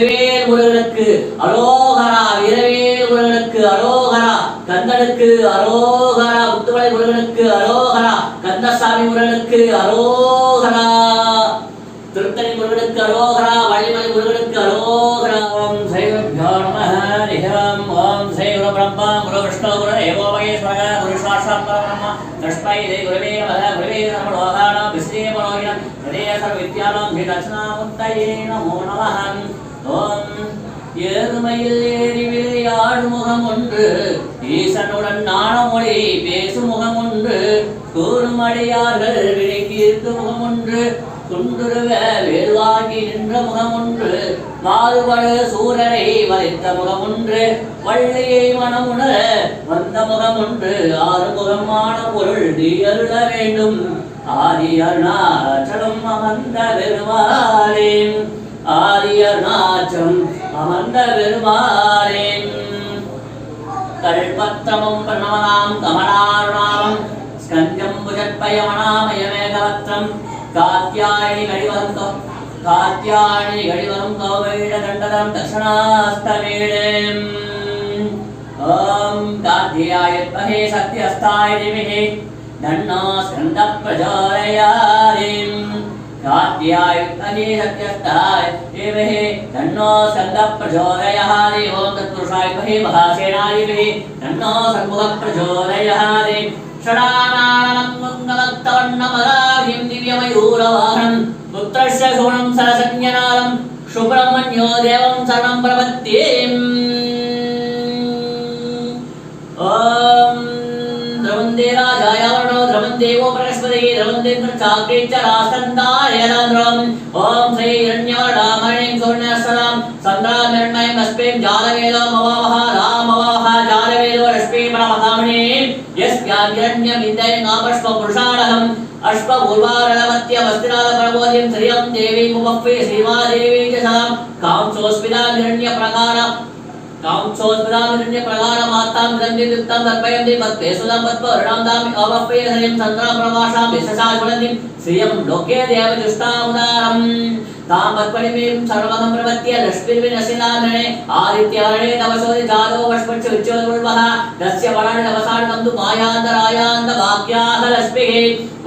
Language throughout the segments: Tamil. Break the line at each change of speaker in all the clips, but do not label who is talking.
வெற்றிவேல் முருகனுக்கு அலோகரா வீரவேல் முருகனுக்கு அரோகரா கந்தனுக்கு அலோகரா முத்துமலை முருகனுக்கு அலோகரா கந்தசாமி முருகனுக்கு அரோகரா திருத்தணி முருகனுக்கு அலோகரா வள்ளிமலை முருகனுக்கு அலோகரா ஓம் சைவ நிகம் ஓம் சைவ பிரம்மா குரு விஷ்ணு குரு ஏகோமகேஸ்வர குரு சாட்சாத் பரபிரம்மா தஸ்மை தே குருவே நமः குருவே நம லோகானாம் விஸ்ரீ மனோகினம். ஹதே சர்வ வித்யானாம் ஹே தட்சிணாமுத்தயே நமோ நமः ஓம் ஏறுமையில் ஏறி விளையாடும் முகம் ஒன்று ஈசனுடன் நாணமொழி பேசும் முகம் ஒன்று கூறும் அடியார்கள் விலைக்கு முகம் ஒன்று குண்டுருவ வேல்வாங்கி நின்ற முகம் ஒன்று மாறுபடு சூரரை வளைத்த முகம் ஒன்று வள்ளியை மனமுணர வந்த முகம் ஒன்று ஆறுமுகமான பொருள் நீ அருள வேண்டும். ஆதி அருணாச்சலம் அமர்ந்த பெருமாளே. அருணாச்சலம் அமர்ந்த பெருமாறேன் கல்பத்திரமும் பிரணவனாம் கமலாருணாமம் ஸ்கந்தம் புஜத்பயமணாமயமேகவத்திரம் காத்தியாயணி கழிவந்தம் காத்தியாயணி கழிவரும் கௌவைட தண்டதம் தட்சணாஸ்தமீடம் ஓம் காத்தியாயத்மஹே சத்யஸ்தாய திமிகே தன்னோ ஸ்கந்த பிரச்சோதயாதிம் तन्नो सर्गप्रचोदयः देवो तत्पुरुषायुमहे महासेनायुमहे तन्नो सर्वप्रचोदयः षडानालमङ्गलत्तवर्णमदाभिं दिव्यमयूरवाहनं पुत्रस्य शूणं सरसञ्जनालं सुब्रह्मण्यो देवं शरणं प्रपत्तिम् ॐ द्रवन्दे राजाय वर्णो द्रवन्देवो प्र श्रीधनवन्दिपञ्चाग्रीचरासन्दायनन्द्रम् ॐ श्रीरण्यवडामणिं गुण्यसरां सन्द्रामिर्मयमस्मिं जालवेदमवावः रामवाः जालवेदो रश्मीपरमहामणे यस्याभिरण्यमिन्दयनापश्वपुरुषाणहम् अश्वपूर्वारणवत्यमस्तिरालप्रबोधिं श्रियं देवीमुपह्वे श्रीमादेवी च सदां कांसोऽस्मिदाभिरण्यप्रकारा हिरण्यप्रकार कांसोऽस्मितामिरण्य प्रकारमात्तां दण्डियुक्तं तर्पयन्ति मत्ते सुदं मत्परिणां दामि अवप्रिय हरिं चन्द्रप्रभाषां विशशाश्वनन्दिं श्रियं लोके देवजुष्टामुदारम् तां मत्परिमीं सर्वगं प्रवत्य लक्ष्मीर्विनशिनामणे आदित्यवर्णे तवसोदि जातो वष्पच्च विच्योर्वः तस्य वर्णे तवसाणं तु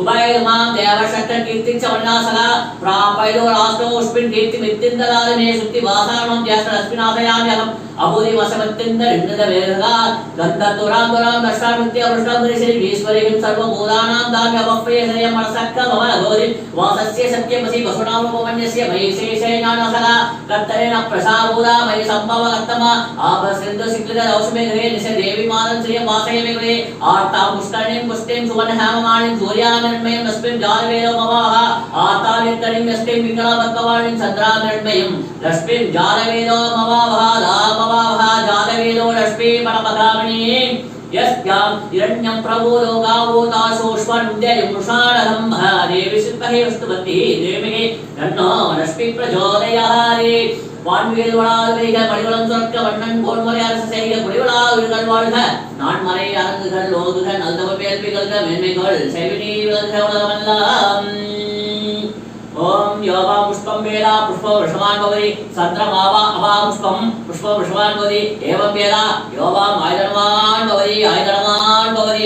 குபைர்மாம் தேவசக்த கீர்த்திச்ச வண்ணாசகா பிராபைலோ ராஷ்டோ உஷ்பின் கீர்த்தி மித்திந்தலாலனே சுத்தி வாசாரணம் ஜேஷ்ட ரஸ்மிநாசயாமியகம் அபூதி வசமத்திந்த ரெண்டத வேதகா கந்த துராம் துராம் தஷ்டாமித்ய வருஷ்டாபுரிஷரி வீஸ்வரிகம் சர்வ மூதானாம் தாமி அவப்பய ஹரிய மனசக்த பவ கோரி வாசஸ்ய சத்யமசி வசுனாம் உபமன்யஸ்ய மயசேஷேஞானசகா கர்த்தரேன பிரசாபூதா மயி சம்பவ கர்த்தமா ஆபசிந்து சிக்லித ரௌஷமே கிரே நிச தேவி மாதம் ஸ்ரீ வாசயமே கிரே ஆர்த்தாம் புஷ்கரணிம் புஷ்டிம் சுவனஹாமமாணிம் சூர்யாமே पुष्टिं सुवर्णहाममाणिं सूर्यामिन्मयं तस्मिन् जालवेदो मवाः आतामित्तरिं यष्टिं विकलपद्मवाणिं चन्द्रामिन्मयं लक्ष्मीं जालवेदो मवावः रामवावः जालवेदो लक्ष्मी परमकामणी यस्यां हिरण्यं प्रभो लोकावोताशोष्वन्द्ययुषाणहं देवी सिद्धहे वस्तुवतिः देविः तन्नो लक्ष्मी प्रचोदयारे வான்வியல் வளால் வைக மணிவளம் சொற்க வண்ணன் போன்முறை அரசு செய்க குடிவளா உயிர்கள் வாழ்க. நான் மறை அரங்குகள் ஓதுக நல்லதவ பேர்பிகள்க மேன்மைகள் செவினி விளங்க உலகமெல்லாம். ஓம் யோகா புஷ்பம் வேதா புஷ்ப விஷமான் பவதி சந்திரமாவா அவா புஷ்பம் புஷ்ப விஷமான் பவதி ஏவம் வேதா யோகா ஆயுதனமான் பவதி ஆயுதனமான் பவதி.